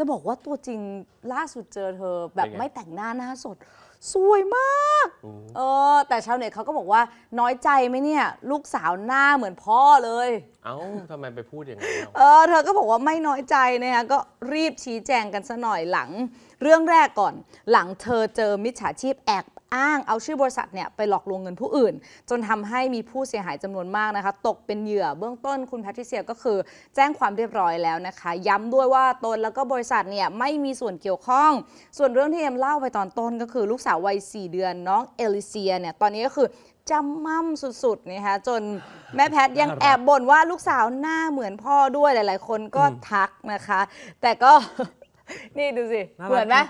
จะบอกว่าตัวจริงล่าสุดเจอเธอแบบเป็นไง ไม่แต่งหน้าหน้าสด สวยมากอืมเออ แต่ชาวเน็ตเขาก็บอกว่าน้อยใจไหมเนี่ย ลูกสาวหน้าเหมือนพ่อเลย เอ้าทำไมไปพูดอย่างนั้นเล่าเออ เธอก็บอกว่าไม่น้อยใจนะคะก็รีบชี้แจงกันซะหน่อยหลัง เรื่องแรกก่อน หลังเธอเจอมิจฉาชีพแอบอ้างเอาชื่อบริษัทเนี่ยไปหลอกลวงเงินผู้อื่น จนทำให้มีผู้เสียหายจำนวนมากนะคะ ตกเป็นเหยื่อเบื้องต้นคุณแพทริเซียก็คือ แจ้งความเรียบร้อยแล้วนะคะ ย้ำด้วยว่าตนแล้วก็บริษัทเนี่ยไม่มีส่วนเกี่ยวข้อง ส่วนเรื่องที่เอ็มเล่าไปตอนต้นก็คือลูกสาววัย 4 เดือนน้องเอลิเซียเนี่ยตอนนี้ก็คือจำมั่มสุดๆนะคะจนแม่แพทย์ยังแอบบ่นว่าลูกสาวหน้าเหมือนพ่อด้วยหลาย ๆ คนก็ทักนะคะ แต่ก็ นี่ดูสิ น่ารัก เหมือนไหมนะ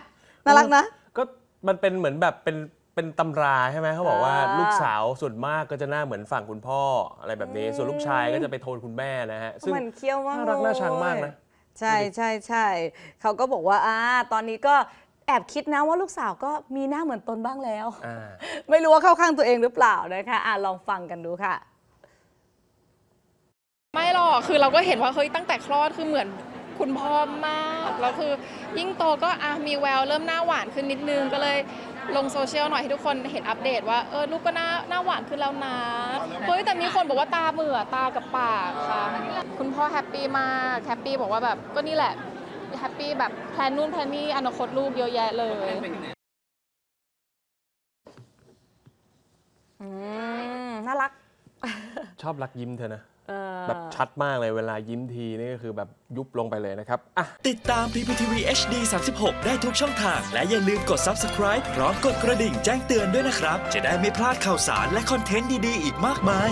น่ารักนะ ก็มันเป็นเหมือนแบบเป็นเป็นตำราใช่ไหมเขาบอกว่าอ่าลูกสาวส่วนมากก็จะหน้าเหมือนฝั่งคุณพ่ออะไรแบบนี้ส่วนลูกชายก็จะไปโทนคุณแม่นะฮะซึ่งมันเคี้ยวมากน่ารักน่าชังมากนะ ใช่ใช่ใช่เขาก็บอกว่าอ่าตอนนี้ก็แอบคิดนะว่าลูกสาวก็มีหน้าเหมือนตนบ้างแล้ว อ่า ไม่รู้ว่าเข้าข้างตัวเองหรือเปล่านะคะอะลองฟังกันดูค่ะ ไม่หรอก คือเราก็เห็นว่าเฮ้ยตั้งแต่คลอดคือเหมือนคุณพ่อมากแล้วคือยิ่งโตก็อะมีแววเริ่มหน้าหวานขึ้นนิดนึงก็เลยลงโซเชียลหน่อยให้ทุกคนเห็นอัปเดตว่าเออลูกก็หน้าหน้าหวานขึ้นแล้วนะเฮ้ยแต่มีคนบอกว่าตาเหมื่อตากับปากค่ะ คุณพ่อแฮปปี้มากแฮปปี้บอกว่าแบบก็นี่แหละ แฮปปี้แบบแพลนนู่นแพลนนี่อนาคตลูกเยอะแยะเลยอืมน่ารัก ชอบรักยิ้มเธอนะเออแบบชัดมากเลยเวลายิ้มทีนี่ก็คือแบบยุบลงไปเลยนะครับอะติดตาม PPTV HD 36 ได้ทุกช่องทาง และอย่าลืมกด Subscribe พร้อมกดกระดิ่งแจ้งเตือนด้วยนะครับ จะได้ไม่พลาดข่าวสารและคอนเทนต์ดี ๆ อีกมากมาย